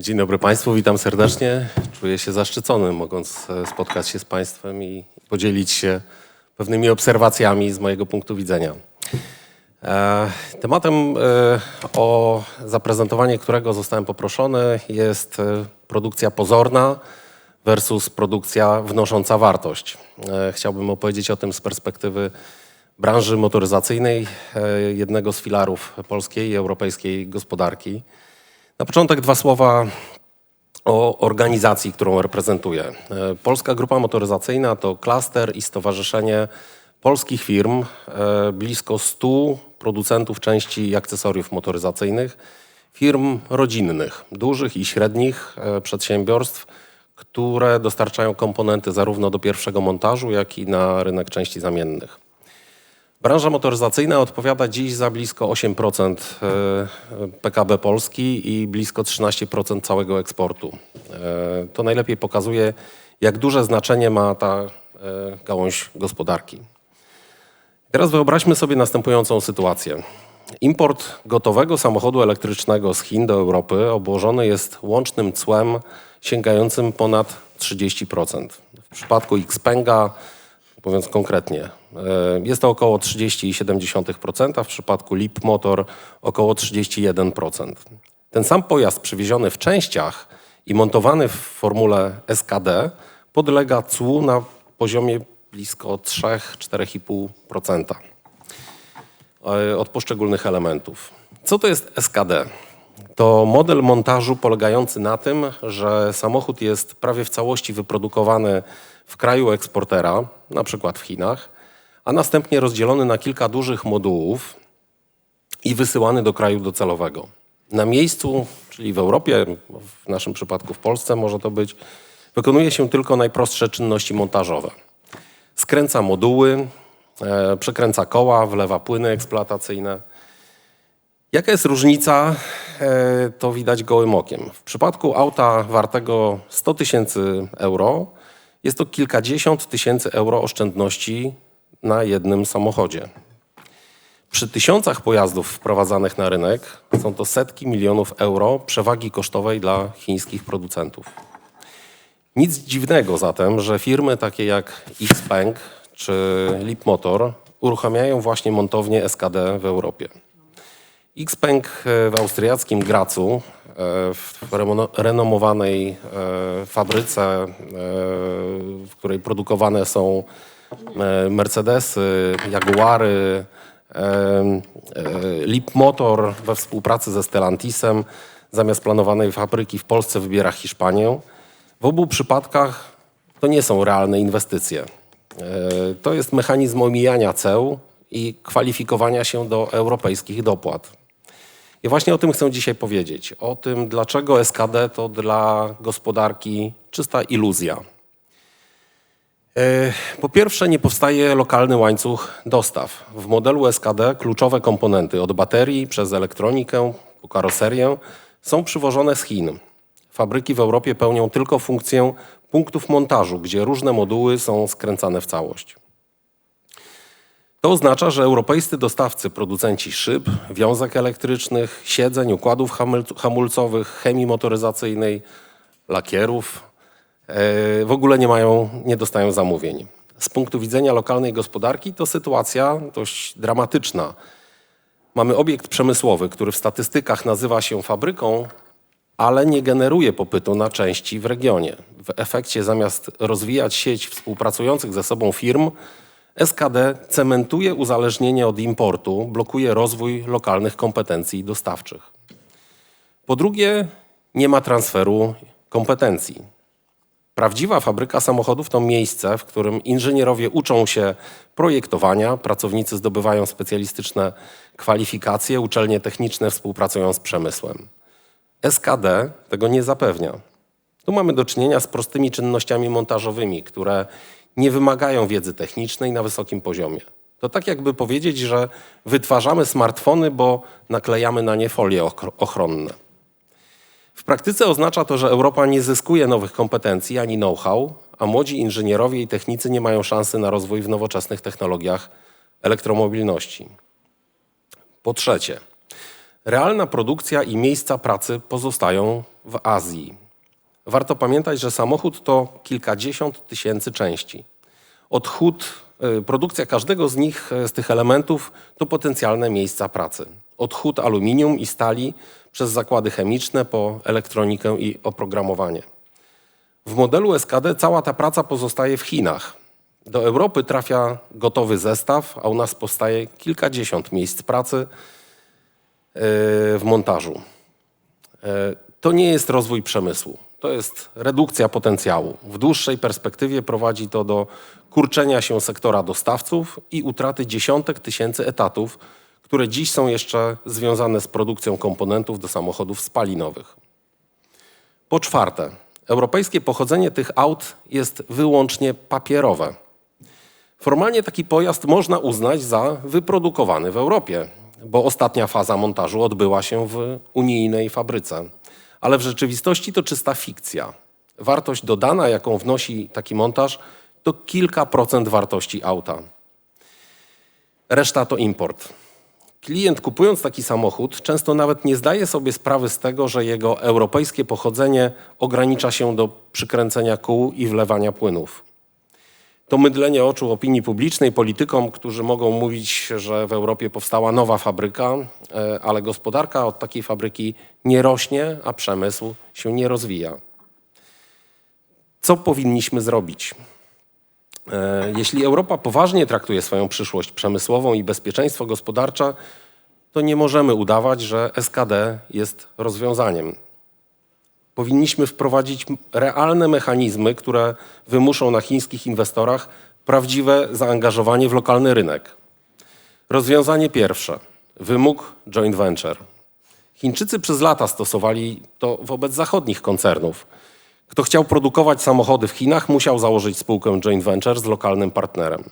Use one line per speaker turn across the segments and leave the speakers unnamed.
Dzień dobry Państwu, witam serdecznie. Czuję się zaszczycony, mogąc e, spotkać się z Państwem i podzielić się pewnymi obserwacjami z mojego punktu widzenia. E, Tematem, e, o zaprezentowanie którego zostałem poproszony, jest produkcja pozorna versus produkcja wnosząca wartość. Chciałbym opowiedzieć o tym z perspektywy branży motoryzacyjnej, jednego z filarów polskiej i europejskiej gospodarki. Na początek dwa słowa o organizacji, którą reprezentuję. E, Polska Grupa Motoryzacyjna to klaster i stowarzyszenie polskich firm, e, blisko 100 producentów części i akcesoriów motoryzacyjnych, firm rodzinnych, dużych i średnich e, przedsiębiorstw, które dostarczają komponenty zarówno do pierwszego montażu, jak i na rynek części zamiennych. Branża motoryzacyjna odpowiada dziś za blisko 8% e, PKB Polski i blisko 13% całego eksportu. E, To najlepiej pokazuje, jak duże znaczenie ma ta e, gałąź gospodarki. Teraz wyobraźmy sobie następującą sytuację. Import gotowego samochodu elektrycznego z Chin do Europy obłożony jest łącznym cłem sięgającym ponad 30%. W przypadku Xpenga, mówiąc konkretnie, e, jest to około 30,7%, a w przypadku Lip Motor około 31%. Ten sam pojazd przywieziony w częściach i montowany w formule SKD podlega cłu na poziomie blisko 3-4,5% e, od poszczególnych elementów. Co to jest SKD? To model montażu polegający na tym, że samochód jest prawie w całości wyprodukowany w kraju eksportera, na przykład w Chinach, a następnie rozdzielony na kilka dużych modułów i wysyłany do kraju docelowego. Na miejscu, czyli w Europie, w naszym przypadku w Polsce może to być, wykonuje się tylko najprostsze czynności montażowe. Skręca moduły, e, przekręca koła, wlewa płyny eksploatacyjne. Jaka jest różnica, to widać gołym okiem. W przypadku auta wartego 100 tysięcy euro jest to kilkadziesiąt tysięcy euro oszczędności na jednym samochodzie. Przy tysiącach pojazdów wprowadzanych na rynek są to setki milionów euro przewagi kosztowej dla chińskich producentów. Nic dziwnego zatem, że firmy takie jak Xpeng czy Lipmotor uruchamiają właśnie montownie SKD w Europie. Xpeng e, w austriackim Gracu, e, w renomowanej e, fabryce, w której produkowane są Mercedesy, Jaguary, Lipmotor we współpracy ze Stellantisem zamiast planowanej fabryki w Polsce wybiera Hiszpanię. W obu przypadkach to nie są realne inwestycje. To jest mechanizm omijania ceł i kwalifikowania się do europejskich dopłat. I właśnie o tym chcę dzisiaj powiedzieć. O tym, dlaczego SKD to dla gospodarki czysta iluzja. E, Po pierwsze, nie powstaje lokalny łańcuch dostaw. W modelu SKD kluczowe komponenty od baterii przez elektronikę po karoserię są przywożone z Chin. Fabryki w Europie pełnią tylko funkcję punktów montażu, gdzie różne moduły są skręcane w całość. To oznacza, że europejscy dostawcy, producenci szyb, wiązek elektrycznych, siedzeń, układów hamul- hamulcowych, chemii motoryzacyjnej, lakierów e, w ogóle nie mają, nie dostają zamówień. Z punktu widzenia lokalnej gospodarki to sytuacja dość dramatyczna. Mamy obiekt przemysłowy, który w statystykach nazywa się fabryką, ale nie generuje popytu na części w regionie. W efekcie zamiast rozwijać sieć współpracujących ze sobą firm, SKD cementuje uzależnienie od importu, blokuje rozwój lokalnych kompetencji dostawczych. Po drugie, nie ma transferu kompetencji. Prawdziwa fabryka samochodów to miejsce, w którym inżynierowie uczą się projektowania, pracownicy zdobywają specjalistyczne kwalifikacje, uczelnie techniczne współpracują z przemysłem. SKD tego nie zapewnia. Tu mamy do czynienia z prostymi czynnościami montażowymi, które nie wymagają wiedzy technicznej na wysokim poziomie. To tak jakby powiedzieć, że wytwarzamy smartfony, bo naklejamy na nie folie ochro- ochronne. W praktyce oznacza to, że Europa nie zyskuje nowych kompetencji ani know-how, a młodzi inżynierowie i technicy nie mają szansy na rozwój w nowoczesnych technologiach elektromobilności. Po trzecie, realna produkcja i miejsca pracy pozostają w Azji. Warto pamiętać, że samochód to kilkadziesiąt tysięcy części. Odchód, y, produkcja każdego z nich, y, z tych elementów, to potencjalne miejsca pracy. Odchód aluminium i stali przez zakłady chemiczne po elektronikę i oprogramowanie. W modelu SKD cała ta praca pozostaje w Chinach. Do Europy trafia gotowy zestaw, a u nas powstaje kilkadziesiąt miejsc pracy y, w montażu. To nie jest rozwój przemysłu, to jest redukcja potencjału. W dłuższej perspektywie prowadzi to do kurczenia się sektora dostawców i utraty dziesiątek tysięcy etatów, które dziś są jeszcze związane z produkcją komponentów do samochodów spalinowych. Po czwarte, europejskie pochodzenie tych aut jest wyłącznie papierowe. Formalnie taki pojazd można uznać za wyprodukowany w Europie, bo ostatnia faza montażu odbyła się w unijnej fabryce. Ale w rzeczywistości to czysta fikcja. Wartość dodana, jaką wnosi taki montaż, to kilka procent wartości auta. Reszta to import. Klient kupując taki samochód często nawet nie zdaje sobie sprawy z tego, że jego europejskie pochodzenie ogranicza się do przykręcenia kół i wlewania płynów. To mydlenie oczu opinii publicznej, politykom, którzy mogą mówić, że w Europie powstała nowa fabryka, e, ale gospodarka od takiej fabryki nie rośnie, a przemysł się nie rozwija. Co powinniśmy zrobić? E, Jeśli Europa poważnie traktuje swoją przyszłość przemysłową i bezpieczeństwo gospodarcze, to nie możemy udawać, że SKD jest rozwiązaniem. Powinniśmy wprowadzić realne mechanizmy, które wymuszą na chińskich inwestorach prawdziwe zaangażowanie w lokalny rynek. Rozwiązanie pierwsze wymóg joint venture. Chińczycy przez lata stosowali to wobec zachodnich koncernów. Kto chciał produkować samochody w Chinach, musiał założyć spółkę joint venture z lokalnym partnerem.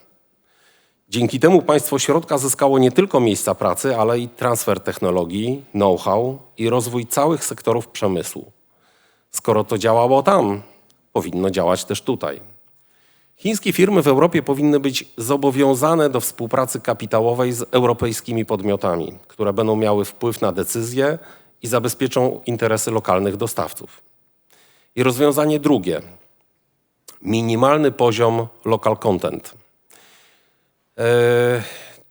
Dzięki temu państwo środka zyskało nie tylko miejsca pracy, ale i transfer technologii, know-how i rozwój całych sektorów przemysłu. Skoro to działało tam, powinno działać też tutaj. Chińskie firmy w Europie powinny być zobowiązane do współpracy kapitałowej z europejskimi podmiotami, które będą miały wpływ na decyzje i zabezpieczą interesy lokalnych dostawców. I rozwiązanie drugie minimalny poziom local content. E,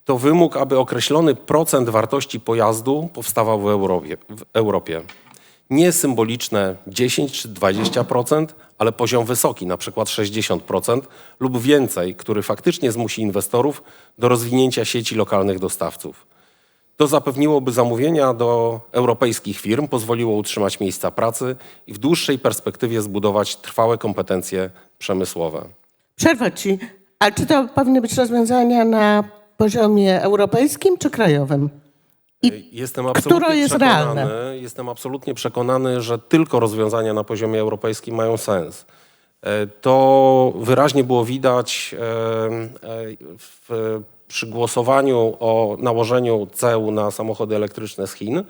To wymóg, aby określony procent wartości pojazdu powstawał w Europie. W Europie. Nie symboliczne 10 czy 20%, ale poziom wysoki, na przykład 60% lub więcej, który faktycznie zmusi inwestorów do rozwinięcia sieci lokalnych dostawców. To zapewniłoby zamówienia do europejskich firm, pozwoliło utrzymać miejsca pracy i w dłuższej perspektywie zbudować trwałe kompetencje przemysłowe.
Przerwać ci. Ale czy to powinny być rozwiązania na poziomie europejskim czy krajowym? I
Jestem absolutnie
jest
przekonany,
realne?
Jestem absolutnie przekonany, że tylko rozwiązania na poziomie europejskim mają sens. E, To wyraźnie było widać e, e, w, przy głosowaniu o nałożeniu ceł na samochody elektryczne z Chin,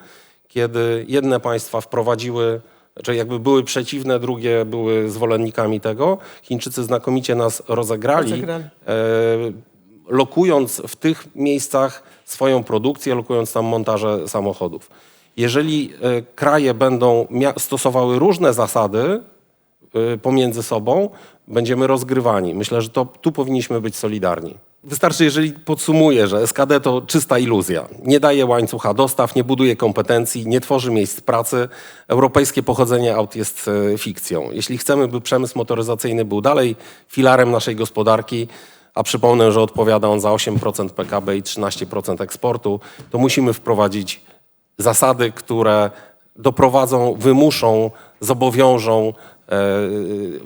kiedy jedne państwa wprowadziły, czy jakby były przeciwne, drugie były zwolennikami tego. Chińczycy znakomicie nas rozegrali,
Rozegrali.
Lokując w tych miejscach swoją produkcję, lokując tam montaże samochodów. Jeżeli e, kraje będą stosowały różne zasady e, pomiędzy sobą, będziemy rozgrywani. Myślę, że to tu powinniśmy być solidarni. Wystarczy, jeżeli podsumuję, że SKD to czysta iluzja. Nie daje łańcucha dostaw, nie buduje kompetencji, nie tworzy miejsc pracy. Europejskie pochodzenie aut jest e, fikcją. Jeśli chcemy, by przemysł motoryzacyjny był dalej filarem naszej gospodarki, a przypomnę, że odpowiada on za 8% PKB i 13% eksportu, to musimy wprowadzić zasady, które doprowadzą, wymuszą, zobowiążą e,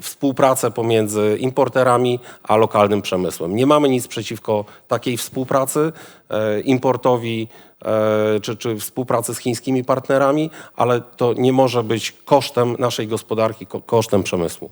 współpracę pomiędzy importerami a lokalnym przemysłem. Nie mamy nic przeciwko takiej współpracy, e, importowi e, czy, czy współpracy z chińskimi partnerami, ale to nie może być kosztem naszej gospodarki, ko- kosztem przemysłu.